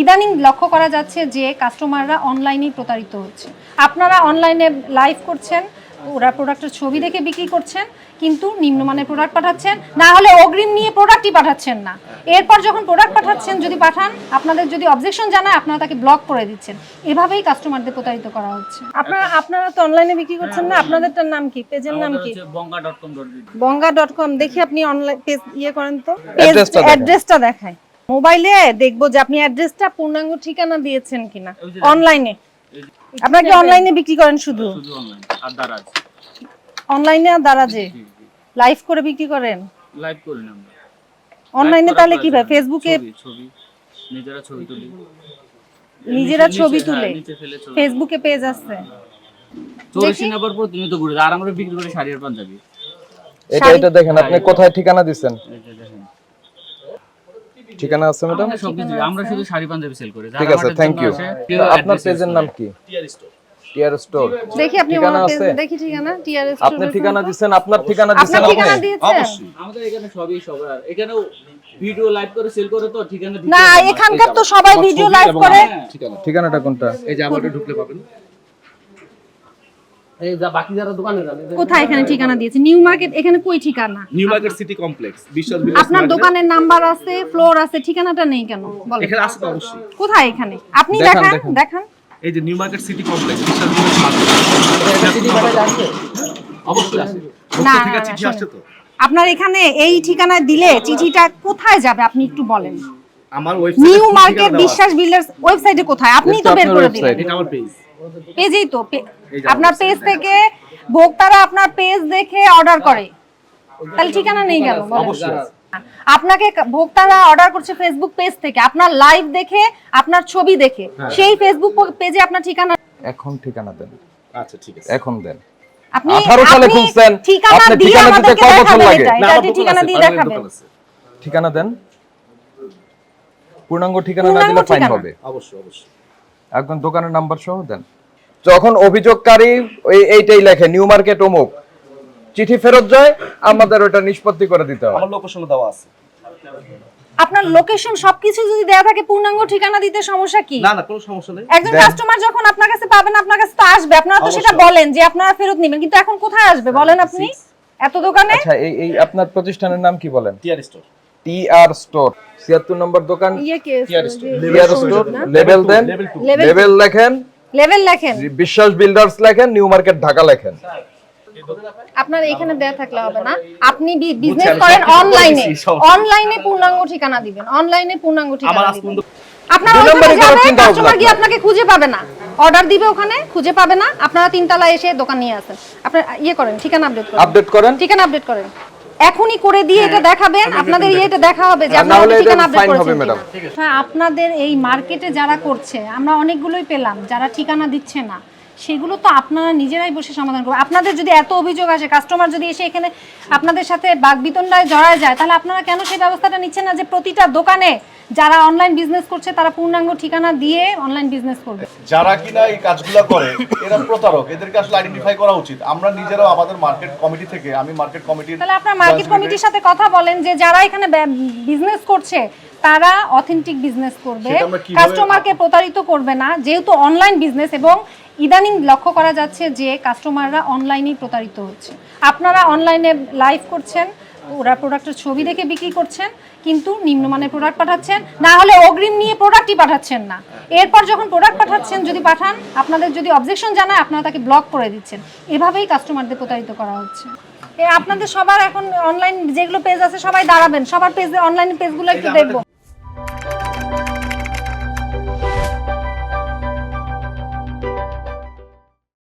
ইদানিং লক্ষ্য করা যাচ্ছে যে কাস্টমাররা অনলাইনেই প্রতারিত হচ্ছে। আপনারা অনলাইনে লাইভ করছেন ওরা প্রোডাক্টের ছবি দেখে বিক্রি করছেন কিন্তু নিম্নমানের প্রোডাক্ট পাঠাচ্ছেন না হলে অগ্রিম নিয়ে প্রোডাক্টই পাঠাচ্ছেন না। এরপর যখন প্রোডাক্ট পাঠাচ্ছেন যদি পাঠান আপনাদের যদি অবজেকশন জানায় আপনারা তাকে ব্লক করে দিচ্ছেন। এভাবেই কাস্টমারদের প্রতারিত করা হচ্ছে। আপনারা আপনারা তো অনলাইনে বিক্রি করছেন না আপনাদেরটার নাম কি? পেজের নাম কি? বঙ্গা ডট কম দেখি আপনি অনলাইন পেজ ইয়ে করেন তো। অ্যাড্রেসটা দেখায় মোবাইলে দেখব যে আপনি অ্যাড্রেসটা পূর্ণাঙ্গ ঠিকানা দিয়েছেন কিনা। অনলাইনে আপনারা কি অনলাইনে বিক্রি করেন শুধু? শুধু অনলাইন আর দারাজ। অনলাইনে আর দারাজে? লাইভ করে বিক্রি করেন? লাইভ করি না আমরা। অনলাইনে তাহলে কি নেই। ফেসবুকে ছবি ছবি। নিজেরা ছবি তুলি। নিজেরা ছবি হ্যাঁ, তুলে। ফেসবুকে পেজ আছে। চৌরাশি নাম্বার প্রতিনিয়ত ঘুরে যায়। আর আমরা বিক্রি করি শাড়ি আর পাঞ্জাবি। এটা এটা দেখেন আপনি কোথায় ঠিকানা দিচ্ছেন? এই দেখেন। ঠিকানা আছে ম্যাডাম? আমরা সবকিছু আমরা শুধু শাড়ি পাঞ্জাবি সেল করি। ঠিক আছে থ্যাংক ইউ আপনার পেজের নাম কি? টিআর স্টোর টিআর স্টোর দেখি আপনি ঠিকানা আমার? দেখি ঠিকানা টিআরএস আপনি ঠিকানা দিচ্ছেন আপনার ঠিকানা আপনার দিচ্ছেন ঠিকানা আপনি। দিয়েছেন? আমাদের এখানে সবই সবার। এখানেও ভিডিও লাইভ করে সেল করে তো ঠিকানা না এখানকার তো সবাই ভিডিও লাইভ করে। ঠিকানাটা কোনটা? এই যে আমার ঢুকলে পাবেন। এই যা বাকি যারা দোকানে যান কোথায় এখানে ঠিকানা দিয়েছে? নিউ মার্কেট এখানে কই ঠিকানা? নিউ মার্কেট সিটি কমপ্লেক্স বিশ্বাস আপনার দোকানের নাম্বার আছে ফ্লোর আছে ঠিকানাটা নেই কেন? বলেন। এখানে আছে তো অবশ্যই। কোথায় এখানে? আপনি দেখান, দেখান দেখান। দেখান। এই যে নিউ মার্কেট সিটি কমপ্লেক্স বিশ্বাস অবশ্যই আছে। না, ঠিক আছে চিঠি আসছে তো। আপনার এখানে এই ঠিকানায় দিলে চিঠিটা কোথায় যাবে আপনি একটু বলেন। আমার website new market Biswas builders ওয়েবসাইটে কোথায়? আপনি তো বের আপনার করে দিলেন। এটা আমার পেজ পেজেই তো পে- এই যে আপনার পেজ থেকে ভোক্তারা আপনার পেজ দেখে অর্ডার করে। তাহলে ঠিকানা নেই গেল অবশ্যই আপনাকে ভোক্তারা অর্ডার করছে ফেসবুক পেজ থেকে। আপনার লাইভ দেখে আপনার ছবি দেখে। হ্যাঁ। সেই ফেসবুক পেজে আপনার ঠিকানা এখন ঠিকানা দেন। আচ্ছা ঠিক আছে। এখন দেন। আপনি 18 সালে আপনি ঠিকানা দিয়ে আমাদেরকে দেখাবেন ঠিকানা দিয়ে দেখাবেন। ঠিকানা দেন। পূর্ণাঙ্গ ঠিকানা না দিলে ফাইন হবে। অবশ্যই অবশ্যই। একদম দোকানের নাম্বার সহ দেন। যখন অভিযোগকারী ওই এইটাই লেখে নিউ মার্কেট অমুক। চিঠি ফেরত যায় আমাদের ওটা নিষ্পত্তি করে দিতে হবে। আমার লোকেশন দেওয়া আছে। আপনার লোকেশন সবকিছু যদি দেয়া থাকে পূর্ণাঙ্গ ঠিকানা দিতে সমস্যা কি? না না কোনো সমস্যা নেই। একজন কাস্টমার যখন আপনার কাছে পাবেন আপনার কাছে তো আসবে। আপনারা তো সেটা বলেন যে আপনারা ফেরত নেবেন কিন্তু এখন কোথায় আসবে? বলেন আপনি। এত দোকানে? আচ্ছা এই এই আপনার প্রতিষ্ঠানের নাম কি বলেন? TR store T R store ছিয়াত্তর নম্বর দোকান ইয়ে কে টি আর স্টোর লেভেল দেন লেভেল লেখেন লেভেল লেখেন? বিশ্বাস বিল্ডার্স লেখেন নিউ মার্কেট ঢাকা লেখেন। আপনার এখানে দেয়া থাকলে হবে না। আপনি বিজনেস করেন অনলাইনে অনলাইনে পূর্ণাঙ্গ ঠিকানা দিবেন অনলাইনে পূর্ণাঙ্গ ঠিকানা দিবেন। আপনার ওখানে কাস্টমার গিয়ে আপনাকে খুঁজে পাবে না। অর্ডার দিবে ওখানে খুঁজে পাবে না। আপনারা তিনতলা এসে দোকান নিয়ে আসেন। আপনার ইয়ে করেন ঠিকানা আপডেট করেন। আপডেট করেন। ঠিকানা আপডেট করেন। এখনই করে দিয়ে এটা দেখাবেন আপনাদের ইয়েটা দেখা হবে যে আপনারা ঠিকানা আপডেট করেছেন। হ্যাঁ আপনাদের এই মার্কেটে যারা করছে আমরা অনেকগুলোই পেলাম যারা ঠিকানা দিচ্ছে না সেগুলো তো আপনারা নিজেরাই বসে সমাধান করবেন। আপনাদের যদি এত অভিযোগ আসে কাস্টমার যদি এসে এখানে আপনাদের সাথে বাগবিতণ্ডায় জড়ায় যায় তাহলে আপনারা কেন সেই ব্যবস্থাটা নিচ্ছেন না যে প্রতিটা দোকানে যারা অনলাইন বিজনেস করছে তারা পূর্ণাঙ্গ ঠিকানা দিয়ে অনলাইন বিজনেস করবে। যারা কিনা এই কাজগুলো করে এরা প্রতারক। এদেরকে আসলে আইডেন্টিফাই করা উচিত। আমরা নিজেরাও আমাদের মার্কেট কমিটি থেকে আমি মার্কেট কমিটির তাহলে আপনার মার্কেট কমিটির সাথে কথা বলেন যে যারা এখানে বিজনেস করছে তারা অথেন্টিক বিজনেস করবে। কাস্টমারকে প্রতারিত করবে না। যেহেতু অনলাইন বিজনেস এবং ইদানিং লক্ষ্য করা যাচ্ছে যে কাস্টমাররা অনলাইনেই প্রতারিত হচ্ছে। আপনারা অনলাইনে লাইভ করছেন ওরা প্রোডাক্টের ছবি দেখে বিক্রি করছেন কিন্তু নিম্নমানের প্রোডাক্ট পাঠাচ্ছেন। না হলে অগ্রিম নিয়ে প্রোডাক্টই পাঠাচ্ছেন না। এরপর যখন প্রোডাক্ট পাঠাচ্ছেন যদি পাঠান আপনাদের যদি অবজেকশন জানায় আপনারা তাকে ব্লক করে দিচ্ছেন। এভাবেই কাস্টমারদের প্রতারিত করা হচ্ছে। এ আপনাদের সবার এখন অনলাইন যেগুলো পেজ আছে সবাই দাঁড়াবেন। সবার পেজ অনলাইন পেজগুলো একটু দেখব।